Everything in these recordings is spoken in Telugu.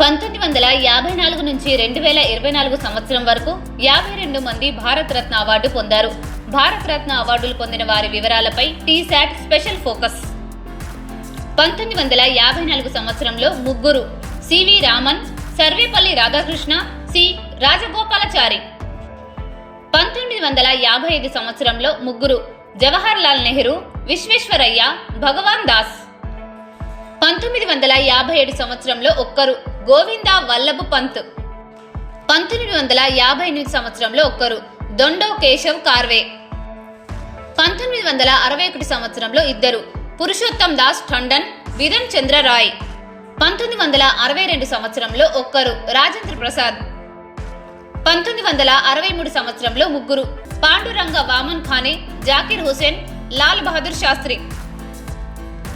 పంతొమ్మిది వందల యాభై నాలుగు నుంచి రెండు వేల ఇరవై నాలుగు సంవత్సరం వరకు యాభై రెండు మంది భారత రత్న అవార్డు పొందారు. భారత రత్న అవార్డులు పొందిన వారి వివరాలపై టీశాట్ స్పెషల్ ఫోకస్. పంతొమ్మిది వందల యాభై నాలుగు సంవత్సరంలో ముగ్గురు C V Raman Sarvepalli Radhakrishna C Rajagopalachari. పంతొమ్మిది వందల యాభై ఐదు సంవత్సరంలో ముగ్గురు జవహర్ లాల్ నెహ్రూ విశ్వేశ్వరయ్య భగవాన్ దాస్. పంతొమ్మిది వందల యాభై ఏడు సంవత్సరంలో ఒక్కరు గోవిందా వల్లభ పంత్. పంతొమ్మిది వందల యాభై ఎనిమిది సంవత్సరంలో ఒక్కరు దొండో కేశవ్ కార్వే. పంతొమ్మిది వందల అరవై ఒకటి సంవత్సరంలో ఇద్దరు పురుషోత్తం దాస్ టండన్ విధన్ చంద్ర రాయ్. పంతొమ్మిది వందల అరవై రెండు సంవత్సరంలో ఒక్కరు రాజేంద్ర ప్రసాద్. పంతొమ్మిది వందల అరవై మూడు సంవత్సరంలో ముగ్గురు పాండురంగ వామన్ ఖానే జాకిర్ హుసేన్ లాల్ బహదూర్ శాస్త్రి.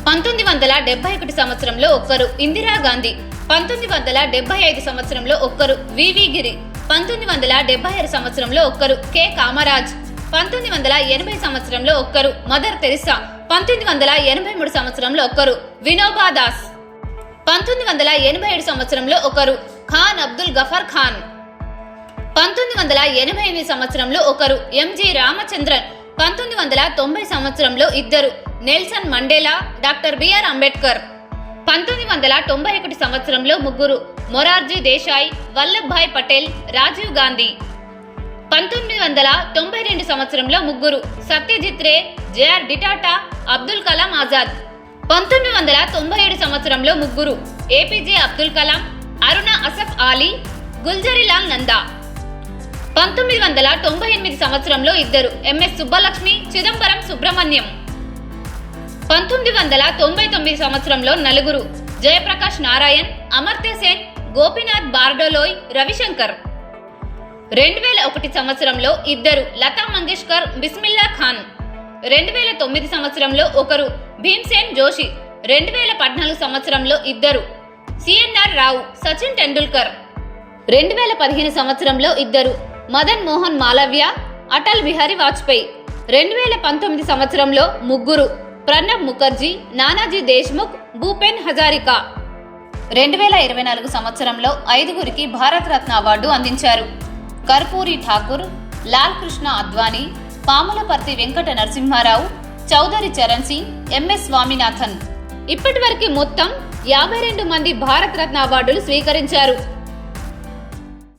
పంతొమ్మిది వందల డెబ్బై ఒకటి సంవత్సరంలో ఒక్కరు ఇందిరాగాంధీ పంతొమ్మిది వందల డెబ్బై ఐదు సంవత్సరంలో ఒక్కరు వివి గిరి పంతొమ్మిది వందల డెబ్బై ఆరు సంవత్సరంలో ఒక్కరు కె కామరాజ్ పంతొమ్మిది వందల ఎనభై సంవత్సరంలో ఒక్కరు మదర్ తెరిసా పంతొమ్మిది వందల ఎనభై మూడు సంవత్సరంలో ఒక్కరు వినోబా దాస్ పంతొమ్మిది వందల ఎనభై ఏడు సంవత్సరంలో ఒకరు ఖాన్ అబ్దుల్ గఫర్ ఖాన్ పంతొమ్మిది వందల ఎనభై ఎనిమిది సంవత్సరంలో ఒకరు ఎంజి రామచంద్రన్ పంతొమ్మిది వందల తొంభై సంవత్సరంలో ఇద్దరు Nelson Mandela doctor B R Ambedkar. పంతొమ్మిది వందల తొంభై ఒకటి సంవత్సరంలో ముగ్గురు మొరార్జీ దేశాయ్ వల్లభాయ్ పటేల్ రాజీవ్ గాంధీ. పంతొమ్మిది వందల తొంభై రెండు సంవత్సరంలో ముగ్గురు సత్యజిత్ రే జేఆర్ డిటాటా అబ్దుల్ కలాం ఆజాద్. పంతొమ్మిది వందల తొంభై ఏడు సంవత్సరంలో ముగ్గురు ఏపీజే అబ్దుల్ కలాం అరుణ అసఫ్ ఆలీ గుల్జరీలాల్ నందా. పంతొమ్మిది వందల తొంభై ఎనిమిది సంవత్సరంలో ఇద్దరు ఎంఎస్ సుబ్బలక్ష్మి చిదంబరం సుబ్రహ్మణ్యం. పంతొమ్మిది వందల తొంభై తొమ్మిది సంవత్సరంలో నలుగురు జయప్రకాష్ నారాయణ్ అమర్త్య సేన్ గోపీనాథ్ బార్డోలోయ్ రవిశంకర్. రెండు వేల ఒకటి సంవత్సరంలో ఇద్దరు లతా మంగేష్కర్ బిస్మిల్లా ఖాన్. రెండు వేల తొమ్మిది సంవత్సరంలో ఒకరు భీమ్సేన్ జోషి. రెండు వేల పద్నాలుగు సంవత్సరంలో ఇద్దరు సిఎన్ఆర్ రావు సచిన్ టెండూల్కర్. రెండు వేల పదిహేను సంవత్సరంలో ఇద్దరు మదన్ మోహన్ మాలవ్య అటల్ బిహారీ వాజ్పేయి. రెండు వేల పంతొమ్మిది సంవత్సరంలో ముగ్గురు ప్రణబ్ ముఖర్జీ నానాజీ దేశ్ముఖ్ భూపెన్ హజారికా. రెండు వేల ఇరవై నాలుగు సంవత్సరంలో ఐదుగురికి భారతరత్న అవార్డు అందించారు. Karpoori Thakur Lal Krishna Advani Pamulaparthi Venkata Narasimha Rao Chaudhary Charan Singh M S Swaminathan. ఇప్పటివరకు మొత్తం యాభై రెండు మంది భారతరత్న అవార్డులు స్వీకరించారు.